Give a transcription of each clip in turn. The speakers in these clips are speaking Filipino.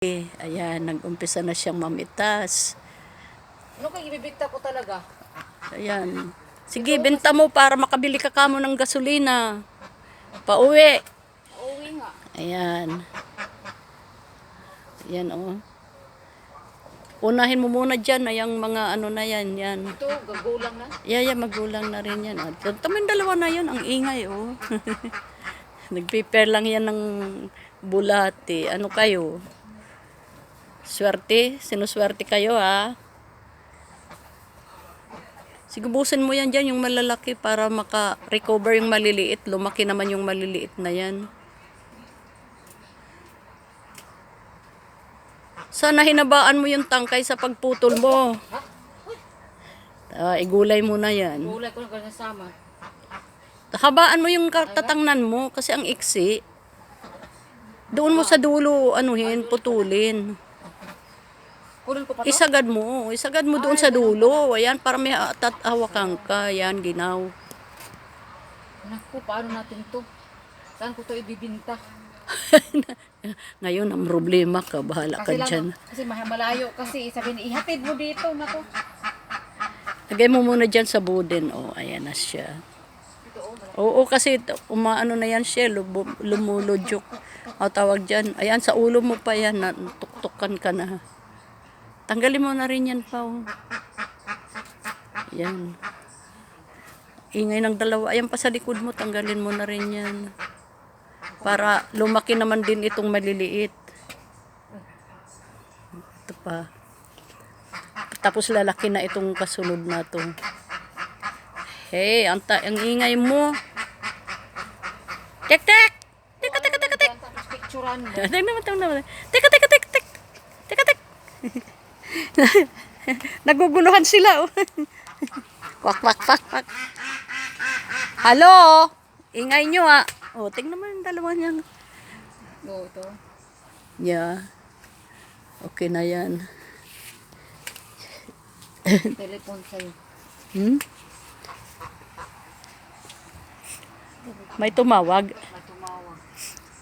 Eh, Ayan, nag-umpisa na siyang mamitas. Ano kay ibibigta ko talaga? Ayan. Sige, benta mo para makabili ka kamo ng gasolina. Pauwi. Uuwi nga. Ayan. Ayan, oh. Unahin mo muna dyan na yung mga ano na yan, yan. Ito, gagulang na. Yeah, yeah, magulang na rin yan. At tamang dalawa na yun, ang ingay, oh. Nag-prepare lang yan ng bulati. Ano kayo? Swerte? Sinuswerte kayo, ha? Sigubusin mo yan dyan, yung malalaki, para maka-recover yung maliliit. Lumaki naman yung maliliit na yan. Sana hinabaan mo yung tangkay sa pagputol mo. Ah, igulay mo na yan. Gulay ko na kasama. Habaan mo yung tatangnan mo kasi ang iksi. Doon mo sa dulo, anuhin, putulin. Kunin ko pa to? Isagad mo. Isagad mo doon sa dulo. Ayan, para may tatawakan ka. Ayan, ginaw. Naku, paano natin to? Saan ko to ibibinta? Ngayon, ang problema ka. Bahala ka Kasi dyan. lang, kasi maha- malayo kasi sabi ni ihatid mo dito na to. Lagay mo muna dyan sa buden. O, ayan na siya. Oh. Oo, kasi t- umaano na yan siya. Lubu- lumuludyok. O, tawag dyan. Ayan, sa ulo mo pa yan. Na, tuktukan ka na. Tanggalin mo na rin yan, Pao. Yan. Ingay ng dalawa. Ayan pa sa likod mo. Tanggalin mo na rin yan. Para lumaki naman din itong maliliit. Ito pa. Tapos lalaki na itong kasunod na to. Hey, ang, ang ingay mo. Tek tek! Yan, Tapos picturean mo. Teka naman, teka naman. Teka, teka, teka, teka. Teka, teka. Naguguluhan sila, oh. Kwak, kwak, kwak, kwak. Halo? Ingay nyo, ah. Oh, tingnan mo yung dalawa niya. Oo, ito. Yeah. Okay na yan. Telepon sa'yo. Hmm? May tumawag. May tumawag.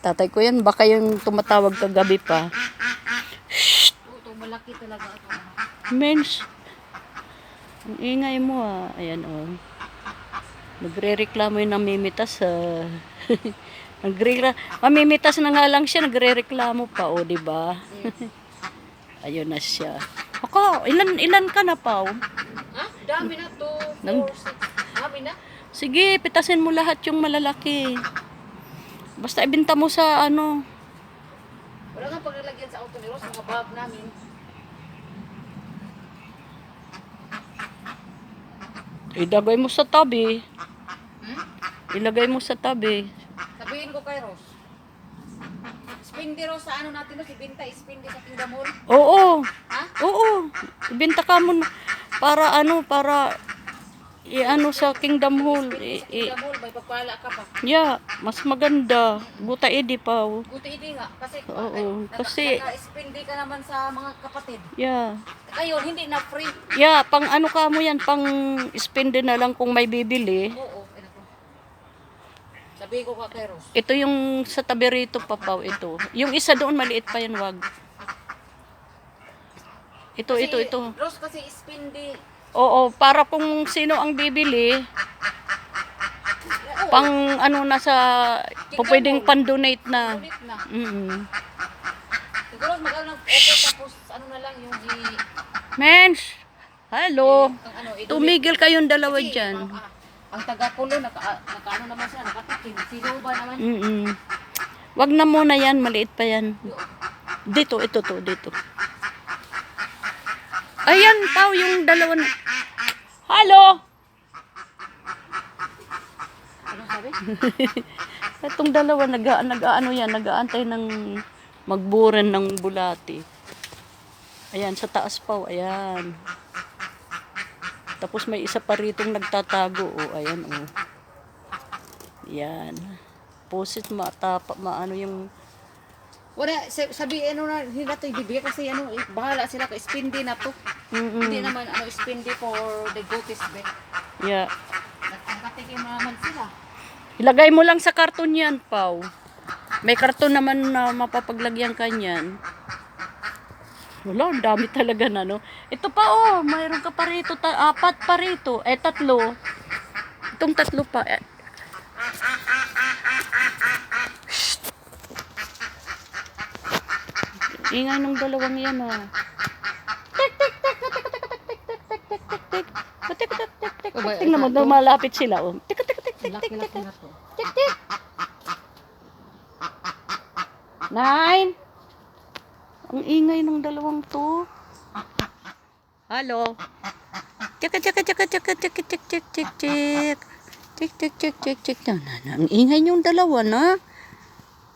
Tatay ko yan, baka yung tumatawag kagabi pa. Malaki talaga ito. Mens, ang ingay mo ah. Ayan oh. Nagre-reklamo yung namimitas ah. Nagre mamimitas na nga lang siya, nagre-reklamo pa oh, di ba? Ayun na siya. Ako, ilan ilan ka na pa oh? Ha? Dami na to. Nang-. Dami na. Sige, pitasin mo lahat yung malalaki. Basta ibenta mo sa ano. Wala nga paglalagyan sa auto ni Ross, mga bag namin. Ilagay mo sa tabi. Hmm? Ilagay mo sa tabi. Sabihin ko kay Ross. Spindi Ross sa ano natin Ross, ibinta, spindi sa Kingdom Hall. Oo. Ha? Oo. Ibenta ka mo na- para ano, para i-ano sa Kingdom Hall. I, Kingdom Hall, pagpala ka pa. yeah, mas maganda. Buta edi pa. oh. Buti hindi nga, kasi, Oo, kasi- naka-spindi ka naman sa mga kapatid. Yeah. Ngayon, hindi na free. Yeah, pang ano ka mo yan, pang spend na lang kung may bibili. Oo, naku. Sabihin ko ka kay Ross. Ito yung sa tabi rito, papaw, ito. Yung isa doon, maliit pa yan, wag. Ito, ito, ito. Ross kasi spindi. Oo, para kung sino ang bibili, pang ano na sa, pwedeng pan-donate na. Mm Siguro mag-ano tapos ano na lang yung i... Mens, hello. Ang ano, Tumigil kayong dalawa. Ang, ah, ang taga-pulo, naka, naka ano naman siya, nakatikim. Sino ba naman? Mm Wag na muna yan, maliit pa yan. Dito, ito to, dito. Ayan, tao, yung dalawa. Hello! Ano sabi? Itong dalawa, nag, nag ano yan, nag-aantay ng magburen ng bulati. Ayan, sa taas pa, oh, ayan. Tapos may isa pa ritong nagtatago, oh, ayan, oh. Ayan. Pusit matapa, maano yung Wala, sa- sabi, ano na, hindi na ito ibibigay kasi ano, eh, bahala sila, spindi na to. Mm-mm. Hindi naman, ano, spindi for the goatess be. Yeah. Nakatikim naman sila. Ilagay mo lang sa karton yan, Pau. May karton naman na mapapaglagyan ka niyan. Wala, ang dami talaga na, no? Ito pa, oh, mayroon ka pa rito, ta- apat pa rito. Eh, tatlo. Itong tatlo pa. Eh. Shh. Ingay ng dalawang yan, ah. Tik, tik, tik, tik, tik, tik, tik, tik, tik, tik, tik, tik, tik. Tik, tik, tik, tik, tik. Oh, ba- Tingnan mo, ito? lumalapit sila, oh. Tik, tik, tik, tik, tik, tik, Laki-laki tik. na to. Tik, tik. Nine. Ang ingay ng dalawang to. Hello. Teka, teka, teka, teka, teka, tik, tik, tik, tik. Tik, tik, tik, tik, tik. Na, na, na. Ang ingay yung dalawa na.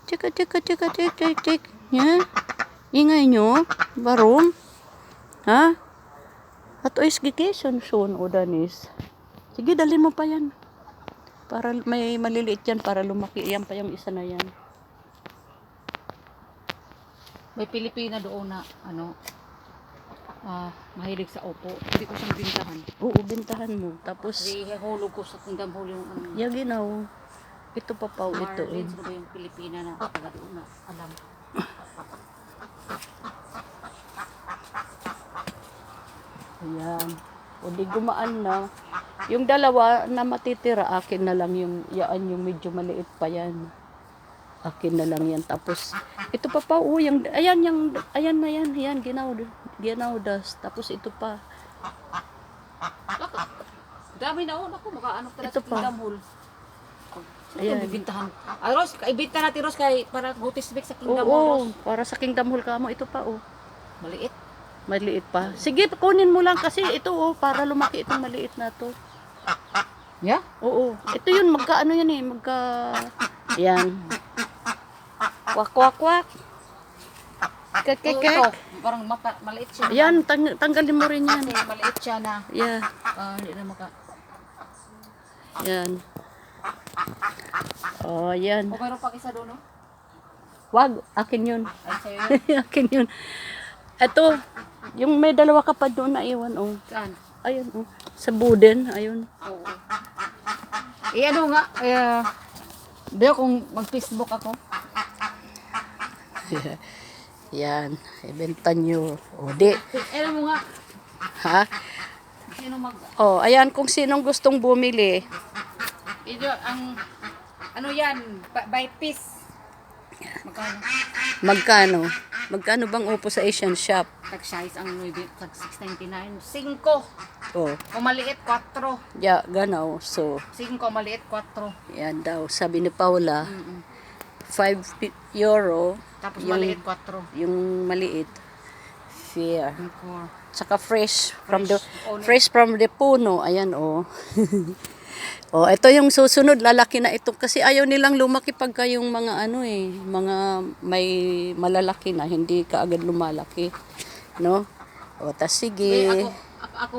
Teka, teka, teka, tik, tik, tik. Yan. Ingay nyo. Barong. Ha? At ois gikison son o danis. Sige, dalhin mo pa yan. Para may maliliit yan para lumaki. Yan pa yung isa na yan. May Pilipina doon na, ano, ah, mahilig sa opo. Hindi ko siyang bintahan. Oo, bintahan mo. Tapos, Kasi ko sa kingdom hall yung ano. ya ginaw. Ito pa pa, ito eh. Marlins, ba yung Pilipina na taga doon na alam. Ayan. O di gumaan na. Yung dalawa na matitira, akin na lang yung, yaan yung medyo maliit pa yan. Akin na lang yan. Tapos, ito pa pa, oh, yung, ayan, yung, ayan na yan, yan, ginaw, ginaw das. Tapos ito pa. Dami na oh, naku, makaano talaga Ito sa hall. Ayan. Bibintahan. Ah, Ros, ibinta natin Ros kay para gutis big sa Oo, kingdom hall Ros. para sa Kingdom Hall ka mo, ito pa, oh. Maliit. Maliit pa. Sige, kunin mo lang kasi ito, oh, para lumaki itong maliit na to. Yeah? Oo. Ito yun, magka ano yan eh, magka... Yan. Kwak, kwak, kwak. Kek, kek, kek. parang mata, maliit siya. Yan, tang- tanggalin mo rin yan. Kasi maliit siya na Yeah, ah, hindi na maka... yan. Oh, yan. O mayroon pa isa doon, no? Wag, akin yun. Ay, sa'yo yun. akin yun. Ito, yung may dalawa ka pa doon na iwan, oh. Saan? Ayun, oh. Sa buden, ayun. Oo. Eh, ano nga, eh, Beo, kung mag-Facebook ako, yan, ibenta nyo. O, di. alam mo nga, Ha? sino mag... Oh, ayan, kung sinong gustong bumili. Ito, ang... Ano yan? By piece. Magkano? Magkano? Magkano bang upo sa Asian shop? Tag size ang Louis Vuitton, tag 699. 5. Oh, Kung maliit, 4. ya, ganaw. So, 5, maliit, 4. yan daw. Sabi ni Paula, Mm-mm. 5 pi- euro, Tapos Yung- maliit, 4. yung maliit. Fair. Yung core. Tsaka fresh from the Fresh, only. fresh from the puno. Ayan oh. oh, ito yung susunod lalaki na ito kasi ayaw nilang lumaki pagka yung mga ano eh, mga may malalaki na hindi kaagad lumalaki, no? O tas sige. ako, ako, ako